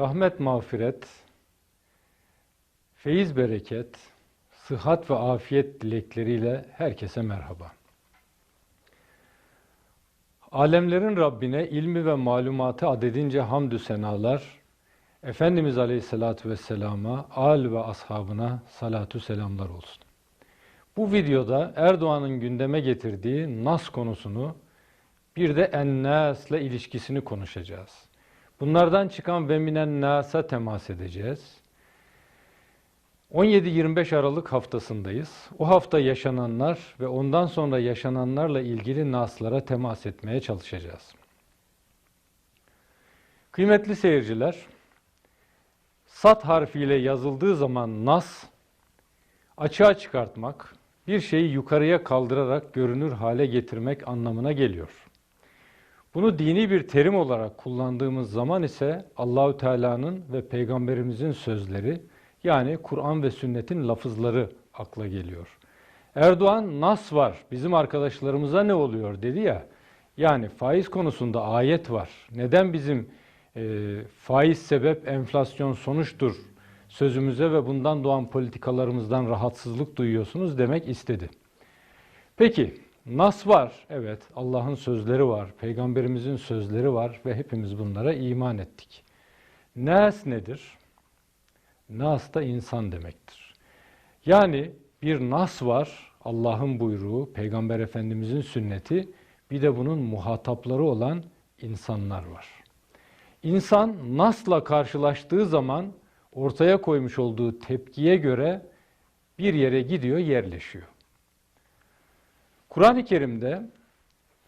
rahmet, mağfiret, feyiz, bereket, sıhhat ve afiyet dilekleriyle herkese merhaba. Alemlerin Rabbine ilmi ve malumatı adedince hamdü senalar, Efendimiz Aleyhisselatü Vesselam'a, al ve ashabına salatu selamlar olsun. Bu videoda Erdoğan'ın gündeme getirdiği Nas konusunu bir de Ennas ile ilişkisini konuşacağız. Bunlardan çıkan ve minen Nas'a temas edeceğiz. 17-25 Aralık haftasındayız. O hafta yaşananlar ve ondan sonra yaşananlarla ilgili naslara temas etmeye çalışacağız. Kıymetli seyirciler, sat harfiyle yazıldığı zaman nas, açığa çıkartmak, bir şeyi yukarıya kaldırarak görünür hale getirmek anlamına geliyor. Bunu dini bir terim olarak kullandığımız zaman ise Allahü Teala'nın ve peygamberimizin sözleri yani Kur'an ve sünnetin lafızları akla geliyor. Erdoğan nas var bizim arkadaşlarımıza ne oluyor dedi ya. Yani faiz konusunda ayet var. Neden bizim e, faiz sebep enflasyon sonuçtur sözümüze ve bundan doğan politikalarımızdan rahatsızlık duyuyorsunuz demek istedi. Peki nas var. Evet Allah'ın sözleri var. Peygamberimizin sözleri var ve hepimiz bunlara iman ettik. Nas nedir? Nas da insan demektir. Yani bir nas var, Allah'ın buyruğu, Peygamber Efendimizin sünneti, bir de bunun muhatapları olan insanlar var. İnsan nasla karşılaştığı zaman ortaya koymuş olduğu tepkiye göre bir yere gidiyor, yerleşiyor. Kur'an-ı Kerim'de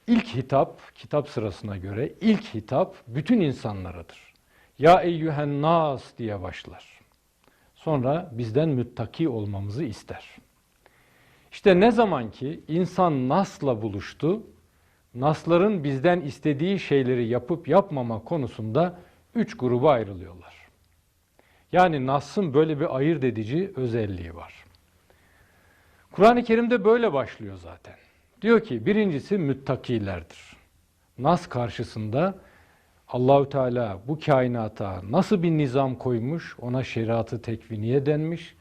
ilk hitap, kitap sırasına göre ilk hitap bütün insanlaradır. Ya eyyühen nas diye başlar. Sonra bizden müttaki olmamızı ister. İşte ne zaman ki insan nasla buluştu, nasların bizden istediği şeyleri yapıp yapmama konusunda üç gruba ayrılıyorlar. Yani nasın böyle bir ayırt edici özelliği var. Kur'an-ı Kerim'de böyle başlıyor zaten. Diyor ki birincisi müttakilerdir. Nas karşısında Allahü Teala bu kainata nasıl bir nizam koymuş ona şeriatı tekviniye denmiş.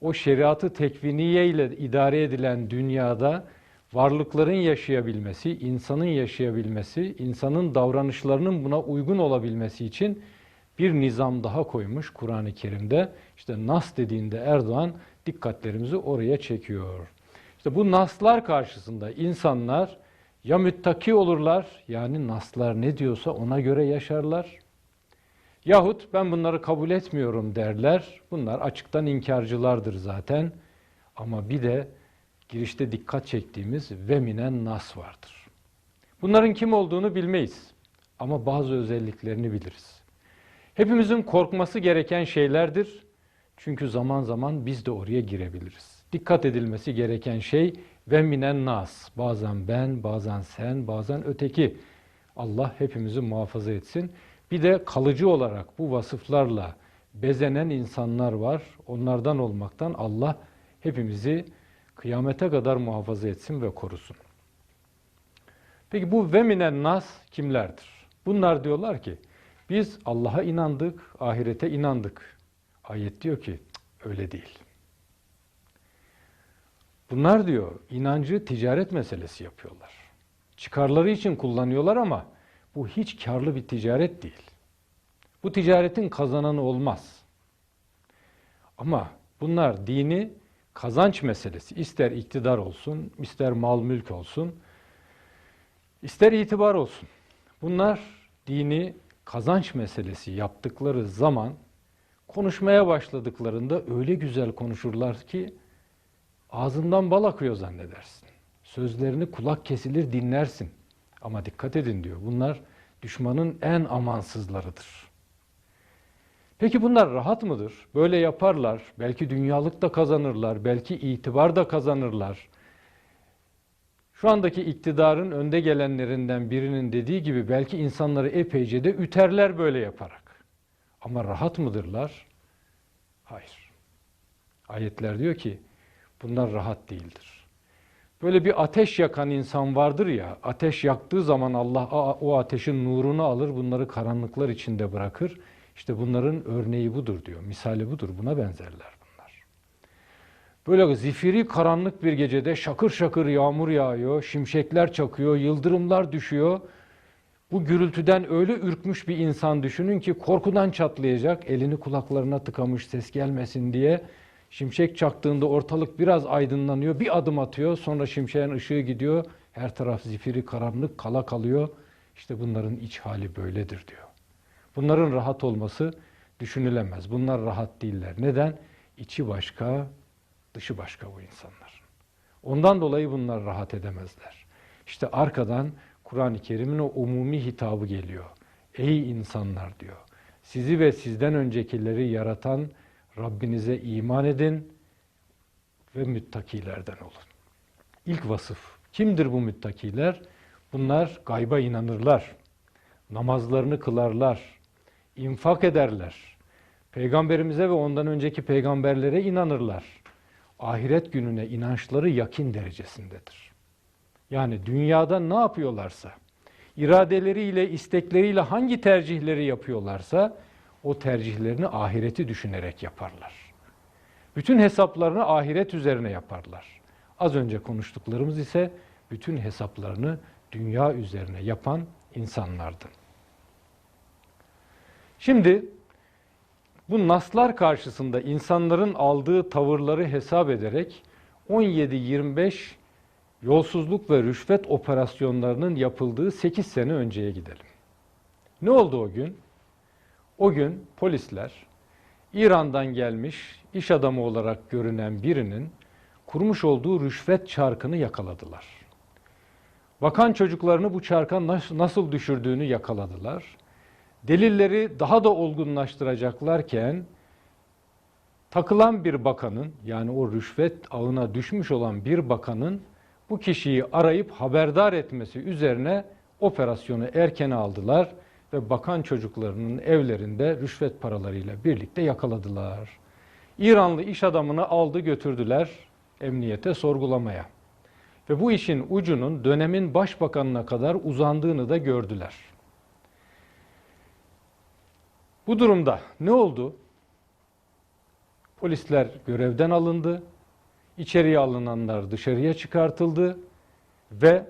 O şeriatı tekviniye ile idare edilen dünyada varlıkların yaşayabilmesi, insanın yaşayabilmesi, insanın davranışlarının buna uygun olabilmesi için bir nizam daha koymuş Kur'an-ı Kerim'de. İşte nas dediğinde Erdoğan dikkatlerimizi oraya çekiyor. İşte bu naslar karşısında insanlar ya müttaki olurlar yani naslar ne diyorsa ona göre yaşarlar. Yahut ben bunları kabul etmiyorum derler. Bunlar açıktan inkarcılardır zaten. Ama bir de girişte dikkat çektiğimiz veminen nas vardır. Bunların kim olduğunu bilmeyiz ama bazı özelliklerini biliriz. Hepimizin korkması gereken şeylerdir. Çünkü zaman zaman biz de oraya girebiliriz. Dikkat edilmesi gereken şey ve minen nas. Bazen ben, bazen sen, bazen öteki. Allah hepimizi muhafaza etsin. Bir de kalıcı olarak bu vasıflarla bezenen insanlar var. Onlardan olmaktan Allah hepimizi kıyamete kadar muhafaza etsin ve korusun. Peki bu ve minen nas kimlerdir? Bunlar diyorlar ki biz Allah'a inandık, ahirete inandık. Ayet diyor ki öyle değil. Bunlar diyor inancı ticaret meselesi yapıyorlar. Çıkarları için kullanıyorlar ama bu hiç karlı bir ticaret değil. Bu ticaretin kazananı olmaz. Ama bunlar dini kazanç meselesi. İster iktidar olsun, ister mal mülk olsun, ister itibar olsun. Bunlar dini kazanç meselesi yaptıkları zaman konuşmaya başladıklarında öyle güzel konuşurlar ki Ağzından bal akıyor zannedersin. Sözlerini kulak kesilir dinlersin. Ama dikkat edin diyor. Bunlar düşmanın en amansızlarıdır. Peki bunlar rahat mıdır? Böyle yaparlar. Belki dünyalık da kazanırlar. Belki itibar da kazanırlar. Şu andaki iktidarın önde gelenlerinden birinin dediği gibi belki insanları epeyce de üterler böyle yaparak. Ama rahat mıdırlar? Hayır. Ayetler diyor ki Bunlar rahat değildir. Böyle bir ateş yakan insan vardır ya, ateş yaktığı zaman Allah o ateşin nurunu alır, bunları karanlıklar içinde bırakır. İşte bunların örneği budur diyor. Misali budur. Buna benzerler bunlar. Böyle zifiri karanlık bir gecede şakır şakır yağmur yağıyor, şimşekler çakıyor, yıldırımlar düşüyor. Bu gürültüden öyle ürkmüş bir insan düşünün ki korkudan çatlayacak, elini kulaklarına tıkamış ses gelmesin diye. Şimşek çaktığında ortalık biraz aydınlanıyor, bir adım atıyor, sonra şimşeğin ışığı gidiyor, her taraf zifiri karanlık kala kalıyor. İşte bunların iç hali böyledir diyor. Bunların rahat olması düşünülemez. Bunlar rahat değiller. Neden? İçi başka, dışı başka bu insanlar. Ondan dolayı bunlar rahat edemezler. İşte arkadan Kur'an-ı Kerim'in o umumi hitabı geliyor. Ey insanlar diyor. Sizi ve sizden öncekileri yaratan Rabbinize iman edin ve müttakilerden olun. İlk vasıf. Kimdir bu müttakiler? Bunlar gayba inanırlar. Namazlarını kılarlar. infak ederler. Peygamberimize ve ondan önceki peygamberlere inanırlar. Ahiret gününe inançları yakin derecesindedir. Yani dünyada ne yapıyorlarsa, iradeleriyle, istekleriyle hangi tercihleri yapıyorlarsa o tercihlerini ahireti düşünerek yaparlar. Bütün hesaplarını ahiret üzerine yaparlar. Az önce konuştuklarımız ise bütün hesaplarını dünya üzerine yapan insanlardı. Şimdi bu naslar karşısında insanların aldığı tavırları hesap ederek 17-25 yolsuzluk ve rüşvet operasyonlarının yapıldığı 8 sene önceye gidelim. Ne oldu o gün? O gün polisler İran'dan gelmiş iş adamı olarak görünen birinin kurmuş olduğu rüşvet çarkını yakaladılar. Bakan çocuklarını bu çarka nasıl düşürdüğünü yakaladılar. Delilleri daha da olgunlaştıracaklarken takılan bir bakanın yani o rüşvet ağına düşmüş olan bir bakanın bu kişiyi arayıp haberdar etmesi üzerine operasyonu erken aldılar ve bakan çocuklarının evlerinde rüşvet paralarıyla birlikte yakaladılar. İranlı iş adamını aldı götürdüler emniyete sorgulamaya. Ve bu işin ucunun dönemin başbakanına kadar uzandığını da gördüler. Bu durumda ne oldu? Polisler görevden alındı, içeriye alınanlar dışarıya çıkartıldı ve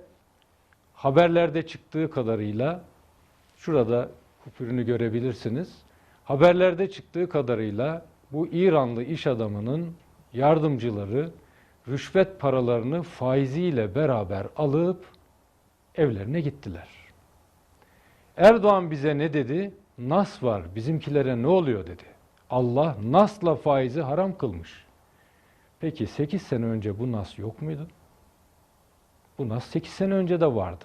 haberlerde çıktığı kadarıyla şurada kupürünü görebilirsiniz. Haberlerde çıktığı kadarıyla bu İranlı iş adamının yardımcıları rüşvet paralarını faiziyle beraber alıp evlerine gittiler. Erdoğan bize ne dedi? Nas var, bizimkilere ne oluyor dedi. Allah nasla faizi haram kılmış. Peki 8 sene önce bu nas yok muydu? Bu nas 8 sene önce de vardı.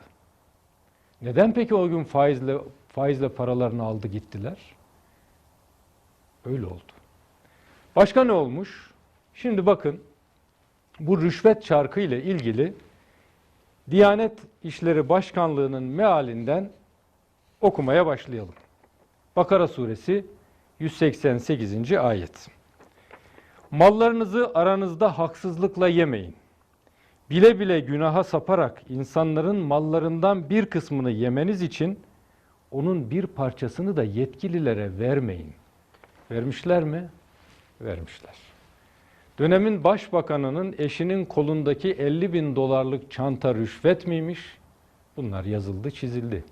Neden peki o gün faizle faizle paralarını aldı gittiler? Öyle oldu. Başka ne olmuş? Şimdi bakın bu rüşvet çarkı ile ilgili Diyanet İşleri Başkanlığı'nın mealinden okumaya başlayalım. Bakara suresi 188. ayet. Mallarınızı aranızda haksızlıkla yemeyin. Bile bile günaha saparak insanların mallarından bir kısmını yemeniz için onun bir parçasını da yetkililere vermeyin. Vermişler mi? Vermişler. Dönemin başbakanının eşinin kolundaki 50 bin dolarlık çanta rüşvet miymiş? Bunlar yazıldı, çizildi.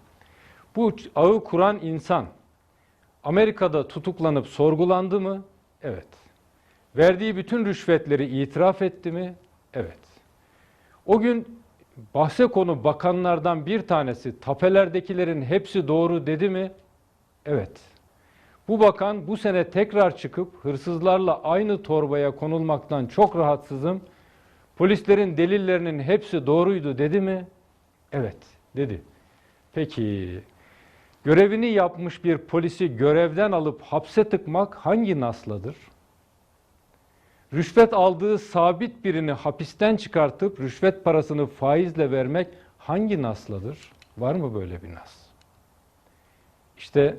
Bu ağı kuran insan Amerika'da tutuklanıp sorgulandı mı? Evet. Verdiği bütün rüşvetleri itiraf etti mi? Evet. O gün bahse konu bakanlardan bir tanesi tapelerdekilerin hepsi doğru dedi mi? Evet. Bu bakan bu sene tekrar çıkıp hırsızlarla aynı torbaya konulmaktan çok rahatsızım. Polislerin delillerinin hepsi doğruydu dedi mi? Evet dedi. Peki görevini yapmış bir polisi görevden alıp hapse tıkmak hangi nasladır? Rüşvet aldığı sabit birini hapisten çıkartıp rüşvet parasını faizle vermek hangi nasladır? Var mı böyle bir nas? İşte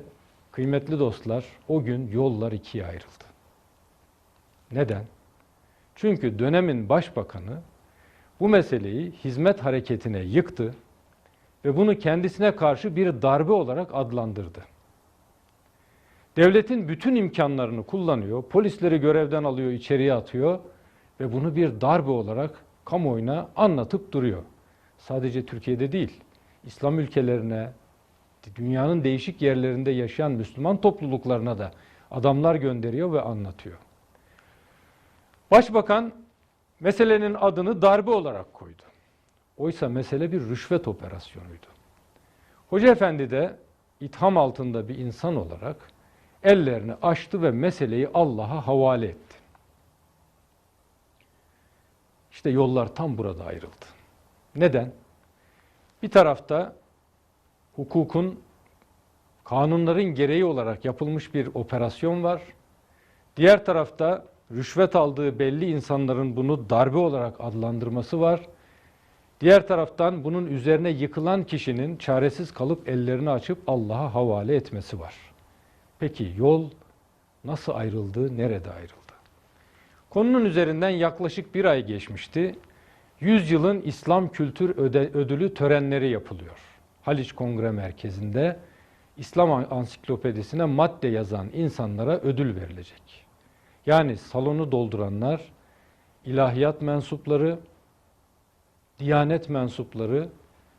kıymetli dostlar o gün yollar ikiye ayrıldı. Neden? Çünkü dönemin başbakanı bu meseleyi hizmet hareketine yıktı ve bunu kendisine karşı bir darbe olarak adlandırdı. Devletin bütün imkanlarını kullanıyor, polisleri görevden alıyor, içeriye atıyor ve bunu bir darbe olarak kamuoyuna anlatıp duruyor. Sadece Türkiye'de değil, İslam ülkelerine, dünyanın değişik yerlerinde yaşayan Müslüman topluluklarına da adamlar gönderiyor ve anlatıyor. Başbakan meselenin adını darbe olarak koydu. Oysa mesele bir rüşvet operasyonuydu. Hoca Efendi de itham altında bir insan olarak ellerini açtı ve meseleyi Allah'a havale etti. İşte yollar tam burada ayrıldı. Neden? Bir tarafta hukukun, kanunların gereği olarak yapılmış bir operasyon var. Diğer tarafta rüşvet aldığı belli insanların bunu darbe olarak adlandırması var. Diğer taraftan bunun üzerine yıkılan kişinin çaresiz kalıp ellerini açıp Allah'a havale etmesi var. Peki yol nasıl ayrıldı, nerede ayrıldı? Konunun üzerinden yaklaşık bir ay geçmişti. Yüzyılın İslam Kültür Ödülü törenleri yapılıyor. Haliç Kongre Merkezi'nde İslam Ansiklopedisine madde yazan insanlara ödül verilecek. Yani salonu dolduranlar, ilahiyat mensupları, diyanet mensupları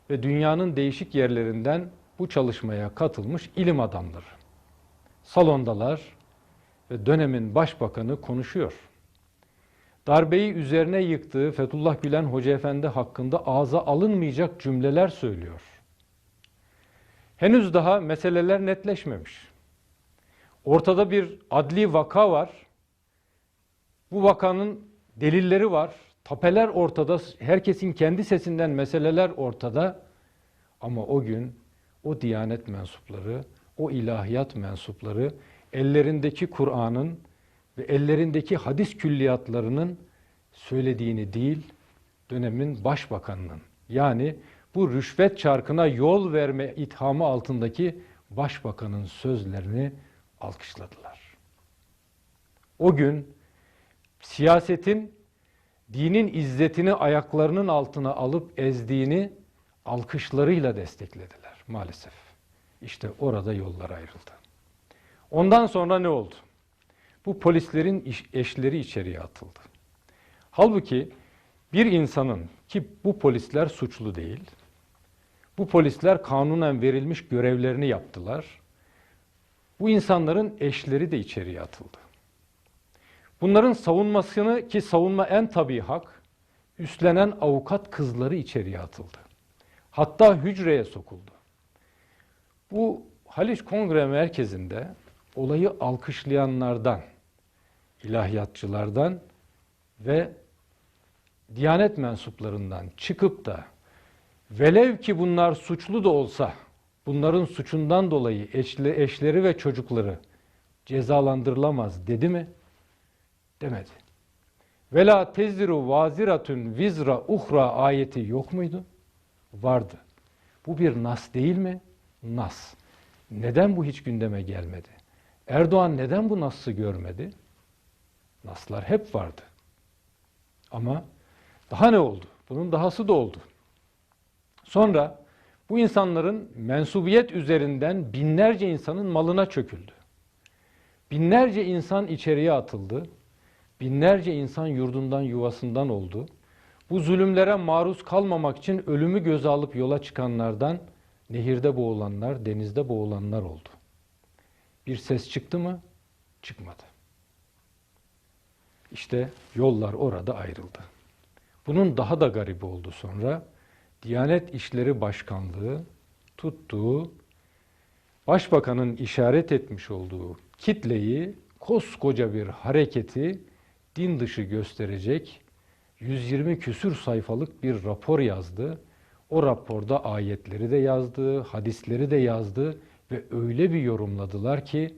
ve dünyanın değişik yerlerinden bu çalışmaya katılmış ilim adamları. Salondalar ve dönemin başbakanı konuşuyor. Darbeyi üzerine yıktığı Fethullah Gülen Hoca Efendi hakkında ağza alınmayacak cümleler söylüyor. Henüz daha meseleler netleşmemiş. Ortada bir adli vaka var. Bu vakanın delilleri var. Tapeler ortada. Herkesin kendi sesinden meseleler ortada. Ama o gün o diyanet mensupları, o ilahiyat mensupları ellerindeki Kur'an'ın ve ellerindeki hadis külliyatlarının söylediğini değil, dönemin başbakanının yani bu rüşvet çarkına yol verme ithamı altındaki başbakanın sözlerini alkışladılar. O gün siyasetin dinin izzetini ayaklarının altına alıp ezdiğini alkışlarıyla desteklediler maalesef. İşte orada yollar ayrıldı. Ondan sonra ne oldu? Bu polislerin eşleri içeriye atıldı. Halbuki bir insanın ki bu polisler suçlu değil, bu polisler kanunen verilmiş görevlerini yaptılar. Bu insanların eşleri de içeriye atıldı. Bunların savunmasını ki savunma en tabii hak, üstlenen avukat kızları içeriye atıldı. Hatta hücreye sokuldu. Bu Haliç Kongre Merkezi'nde olayı alkışlayanlardan, ilahiyatçılardan ve Diyanet mensuplarından çıkıp da velev ki bunlar suçlu da olsa bunların suçundan dolayı eşli, eşleri ve çocukları cezalandırılamaz dedi mi? Demedi. Vela teziru vaziratun vizra uhra ayeti yok muydu? Vardı. Bu bir nas değil mi? Nas. Neden bu hiç gündeme gelmedi? Erdoğan neden bu nas'ı görmedi? Naslar hep vardı. Ama daha ne oldu? Bunun dahası da oldu. Sonra bu insanların mensubiyet üzerinden binlerce insanın malına çöküldü. Binlerce insan içeriye atıldı. Binlerce insan yurdundan yuvasından oldu. Bu zulümlere maruz kalmamak için ölümü göze alıp yola çıkanlardan nehirde boğulanlar, denizde boğulanlar oldu. Bir ses çıktı mı? Çıkmadı. İşte yollar orada ayrıldı. Bunun daha da garibi oldu sonra. Diyanet İşleri Başkanlığı tuttuğu, başbakanın işaret etmiş olduğu kitleyi, koskoca bir hareketi din dışı gösterecek 120 küsür sayfalık bir rapor yazdı. O raporda ayetleri de yazdı, hadisleri de yazdı ve öyle bir yorumladılar ki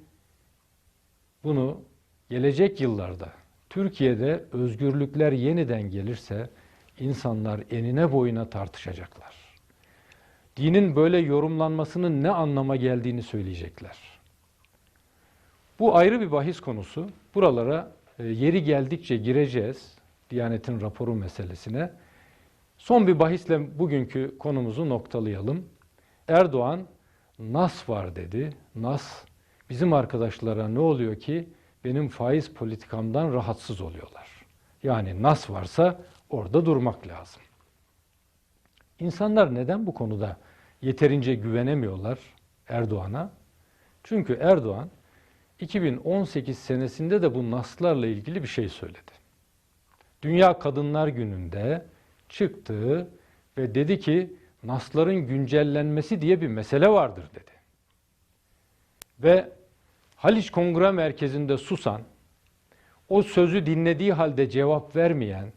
bunu gelecek yıllarda Türkiye'de özgürlükler yeniden gelirse insanlar enine boyuna tartışacaklar. Dinin böyle yorumlanmasının ne anlama geldiğini söyleyecekler. Bu ayrı bir bahis konusu. Buralara e, yeri geldikçe gireceğiz. Diyanet'in raporu meselesine. Son bir bahisle bugünkü konumuzu noktalayalım. Erdoğan nas var dedi. Nas Bizim arkadaşlara ne oluyor ki benim faiz politikamdan rahatsız oluyorlar. Yani nas varsa orada durmak lazım. İnsanlar neden bu konuda yeterince güvenemiyorlar Erdoğan'a? Çünkü Erdoğan 2018 senesinde de bu naslarla ilgili bir şey söyledi. Dünya Kadınlar Günü'nde çıktı ve dedi ki nasların güncellenmesi diye bir mesele vardır dedi. Ve Haliç Kongre Merkezi'nde susan, o sözü dinlediği halde cevap vermeyen,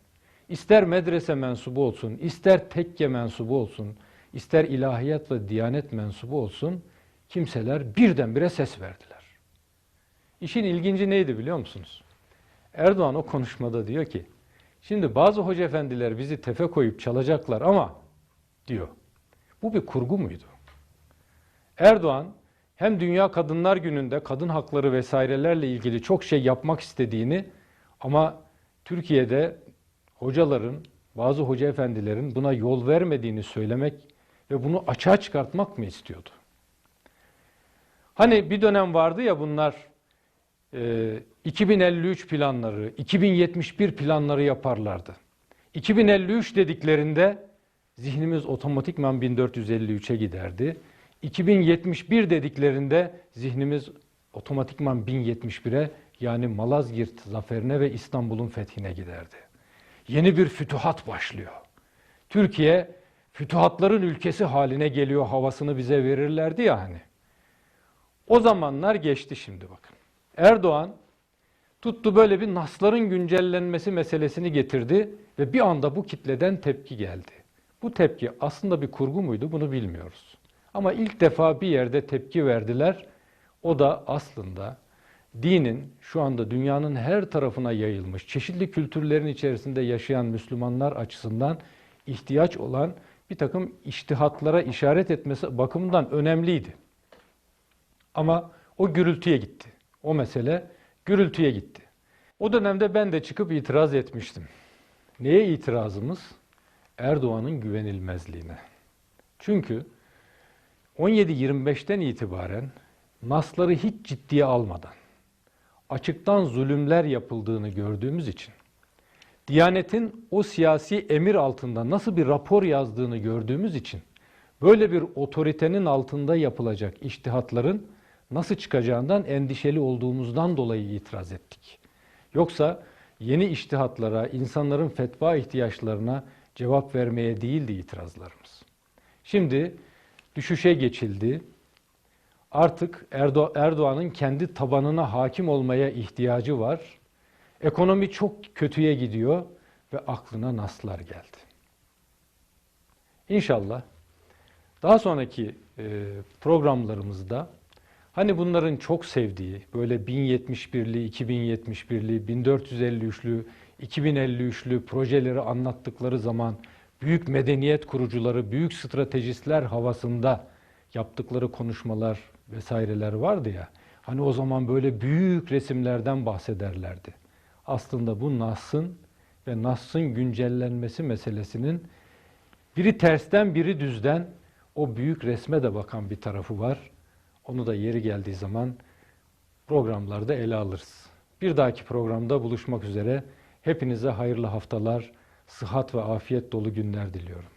ister medrese mensubu olsun, ister tekke mensubu olsun, ister ilahiyat ve diyanet mensubu olsun, kimseler birdenbire ses verdiler. İşin ilginci neydi biliyor musunuz? Erdoğan o konuşmada diyor ki, şimdi bazı hoca efendiler bizi tefe koyup çalacaklar ama diyor, bu bir kurgu muydu? Erdoğan hem Dünya Kadınlar Günü'nde kadın hakları vesairelerle ilgili çok şey yapmak istediğini ama Türkiye'de hocaların, bazı hoca efendilerin buna yol vermediğini söylemek ve bunu açığa çıkartmak mı istiyordu? Hani bir dönem vardı ya bunlar 2053 planları, 2071 planları yaparlardı. 2053 dediklerinde zihnimiz otomatikman 1453'e giderdi. 2071 dediklerinde zihnimiz otomatikman 1071'e yani Malazgirt zaferine ve İstanbul'un fethine giderdi. Yeni bir fütuhat başlıyor. Türkiye fütuhatların ülkesi haline geliyor havasını bize verirlerdi ya hani. O zamanlar geçti şimdi bakın. Erdoğan tuttu böyle bir nasların güncellenmesi meselesini getirdi ve bir anda bu kitleden tepki geldi. Bu tepki aslında bir kurgu muydu bunu bilmiyoruz. Ama ilk defa bir yerde tepki verdiler. O da aslında dinin şu anda dünyanın her tarafına yayılmış, çeşitli kültürlerin içerisinde yaşayan Müslümanlar açısından ihtiyaç olan bir takım iştihatlara işaret etmesi bakımından önemliydi. Ama o gürültüye gitti. O mesele gürültüye gitti. O dönemde ben de çıkıp itiraz etmiştim. Neye itirazımız? Erdoğan'ın güvenilmezliğine. Çünkü 17-25'ten itibaren nasları hiç ciddiye almadan açıktan zulümler yapıldığını gördüğümüz için Diyanet'in o siyasi emir altında nasıl bir rapor yazdığını gördüğümüz için böyle bir otoritenin altında yapılacak iştihatların nasıl çıkacağından endişeli olduğumuzdan dolayı itiraz ettik. Yoksa yeni iştihatlara, insanların fetva ihtiyaçlarına cevap vermeye değildi itirazlarımız. Şimdi düşüşe geçildi. Artık Erdo Erdoğan'ın kendi tabanına hakim olmaya ihtiyacı var. Ekonomi çok kötüye gidiyor ve aklına naslar geldi. İnşallah daha sonraki e, programlarımızda hani bunların çok sevdiği böyle 1071'li, 2071'li, 1453'lü, 2053'lü projeleri anlattıkları zaman büyük medeniyet kurucuları, büyük stratejistler havasında yaptıkları konuşmalar vesaireler vardı ya. Hani o zaman böyle büyük resimlerden bahsederlerdi. Aslında bu Nas'ın ve Nas'ın güncellenmesi meselesinin biri tersten biri düzden o büyük resme de bakan bir tarafı var. Onu da yeri geldiği zaman programlarda ele alırız. Bir dahaki programda buluşmak üzere. Hepinize hayırlı haftalar, sıhhat ve afiyet dolu günler diliyorum.